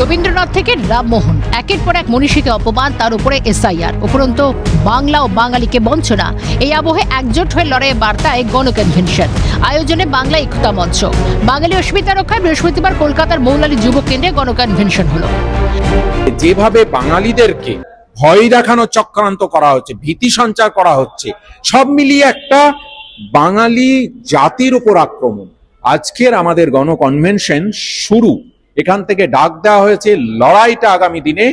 রবীন্দ্রনাথ থেকে রামমোহন। একের পর এক মনীষীকে অপমান, তার উপরে এসআইআর। উপরন্ত বাংলা ও বাঙালিকে বঞ্চনা। এই আবহে একজোট হয়ে লড়াইয়ের বার্তায় গণ কনভেনশন আয়োজনে বাংলা একতা মঞ্চ। বাঙালি অস্মিতা রক্ষায় বৃহস্পতিবার কলকাতার মৌলালী যুব কেন্দ্রে গণ কনভেনশন হলো। যেভাবে বাঙালিদেরকে ভয় দেখানো চক্রান্ত করা হচ্ছে, ভীতি সঞ্চার করা হচ্ছে, সব মিলিয়ে একটা বাঙালি জাতির উপর আক্রমণ। আজকের আমাদের গণকনভেনশন শুরু। এখান থেকে ডাক দেওয়া হয়েছে, লড়াইটা আগামী দিনে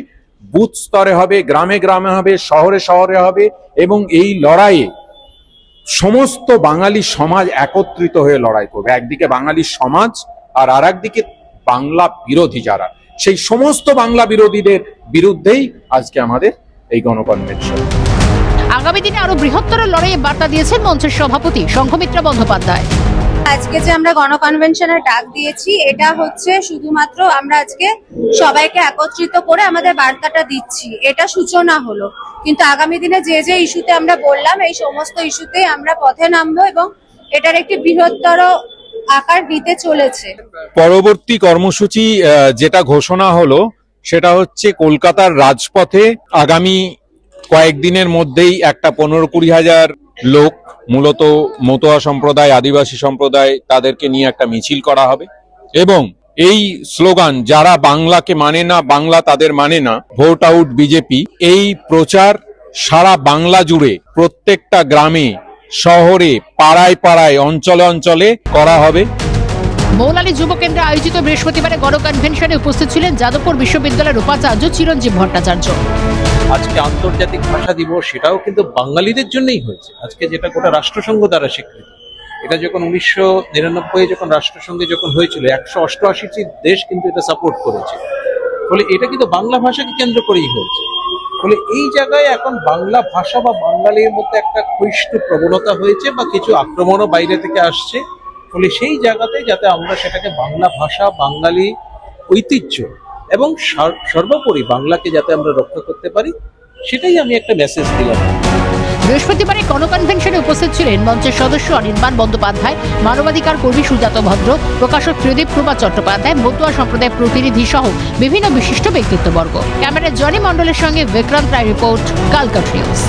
বুথ স্তরে হবে, গ্রামে গ্রামে হবে, শহরে শহরে হবে এবং এই লড়াইয়ে সমস্ত বাঙালি সমাজ একত্রিত হয়ে লড়াই করবে। একদিকে বাঙালি সমাজ আর আর একদিকে বাংলা বিরোধী যারা। সেই সমস্ত বাংলা বিরোধীদের বিরুদ্ধেই আজকে আমাদের এই গণকনভেনশন। আগামী দিনে আরও বৃহত্তর লড়াইয়ে বার্তা দিয়েছেন মঞ্চের সভাপতি সংঘমিত্রা বন্দ্যোপাধ্যায়। আজকে যে আমরা গণকনভেনশনের ডাক দিয়েছি, এটা হচ্ছে শুধুমাত্র আমরা আজকে সবাইকে একত্রিত করে আমাদের বার্তাটা দিচ্ছি। এটা সূচনা হলো। কিন্তু আগামী দিনে যে যে ইস্যুতে আমরা বললাম, এই সমস্ত ইস্যুতে আমরা পথে নামবো এবং এটার একটি বৃহত্তর আকার দিতে চলেছে। পরবর্তী কর্মসূচি যেটা ঘোষণা হলো, সেটা হচ্ছে কলকাতার রাজপথে আগামী কয়েকদিনের মধ্যেই একটা পনেরো কুড়ি হাজার লোক মূলত মতোয়া সম্প্রদায়, আদিবাসী সম্প্রদায় তাদেরকে নিয়ে একটা মিছিল করা হবে এবং এই স্লোগান, যারা বাংলাকে মানে না, বাংলা তাদের মানে না, ভোট আউট বিজেপি, এই প্রচার সারা বাংলা জুড়ে প্রত্যেকটা গ্রামে, শহরে, পাড়ায় পাড়ায়, অঞ্চলে অঞ্চলে করা হবে। মৌলালী যুব কেন্দ্রে আয়োজিত বৃহস্পতিবারে গণ কনভেনশনে উপস্থিত ছিলেন যাদবপুর বিশ্ববিদ্যালয়ের উপাচার্য চিরঞ্জীব ভট্টাচার্য। আজকে আন্তর্জাতিক ভাষা দিবস, সেটাও কিন্তু বাঙালিদের জন্যই হয়েছে। আজকে যেটা গোটা রাষ্ট্রসংঘ দ্বারা স্বীকৃত। এটা যখন উনিশশো নিরানব্বই যখন রাষ্ট্রসংঘে যখন হয়েছিল, একশো অষ্টআশিটি দেশ কিন্তু এটা সাপোর্ট করেছে ফলে এটা কিন্তু বাংলা ভাষাকে কেন্দ্র করেই হয়েছে। ফলে এই জায়গায় এখন বাংলা ভাষা বা বাঙালির মধ্যে একটা ক্ষয়িষ্ঠ প্রবণতা হয়েছে বা কিছু আক্রমণও বাইরে থেকে আসছে। ফলে সেই জায়গাতে যাতে আমরা সেটাকে বাংলা ভাষা, বাঙালি ঐতিহ্য এবং সর্বোপরি বাংলাকে যাতে আমরা রক্ষা করতে পারি, সেটাই আমি একটা মেসেজ দিলাম। বৃহস্পতিবারে গণ কনভেনশনে উপস্থিত ছিলেন মঞ্চের সদস্য অনির্বাণ বন্দ্যোপাধ্যায়, মানবাধিকার কর্মী সুজাত ভদ্র, প্রকাশক ত্রিদীপ প্রভা চট্টোপাধ্যায়, মতুয়া সম্প্রদায়ের প্রতিনিধি সহ বিভিন্ন বিশিষ্ট ব্যক্তিত্ববর্গ। ক্যামেরায় জনি মণ্ডলের সঙ্গে বিক্রান্ত রায় রিপোর্ট কালকাট নিউজ।